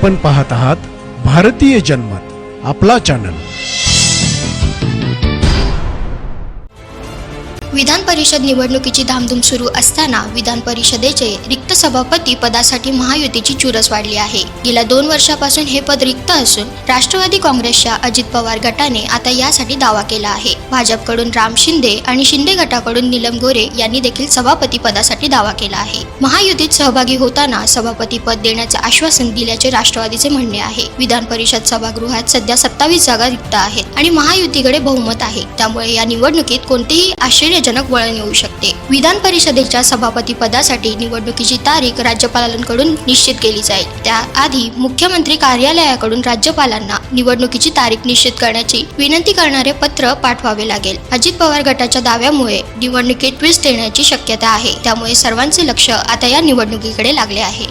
आपण पाहत आहात भारतीय जनमत आपला चॅनल विधान परिषद निवडणुकीची धामधूम सुरू असताना विधान परिषदेचे रिक्त सभापती पदासाठी महायुतीची चुरस वाढली आहे. गेल्या दोन वर्षापासून हे पद रिक्त असून राष्ट्रवादी काँग्रेसच्या अजित पवार गटाने आता यासाठी दावा केला आहे. भाजपकडून राम शिंदे आणि शिंदे गटाकडून नीलम गोरे यांनी देखील सभापती पदासाठी दावा केला आहे. महायुतीत सहभागी होताना सभापती पद देण्याचे आश्वासन दिल्याचे राष्ट्रवादीचे म्हणणे आहे. विधान परिषद सभागृहात सध्या सत्तावीस जागा रिक्त आहेत आणि महायुतीकडे बहुमत आहे. त्यामुळे या निवडणुकीत कोणतेही आश्चर्य आश्चर्यजनक वळण येऊ शकते. विधान परिषदेच्या सभापती पदासाठी निवडणुकीची तारीख राज्यपालांकडून निश्चित केली जाईल. त्याआधी मुख्यमंत्री कार्यालयाकडून राज्यपालांना निवडणुकीची तारीख निश्चित करण्याची विनंती करणारे पत्र पाठवावे लागेल. अजित पवार गटाच्या दाव्यामुळे निवडणुकीत ट्विस्ट येण्याची शक्यता आहे. त्यामुळे सर्वांचे लक्ष आता या निवडणुकीकडे लागले आहे.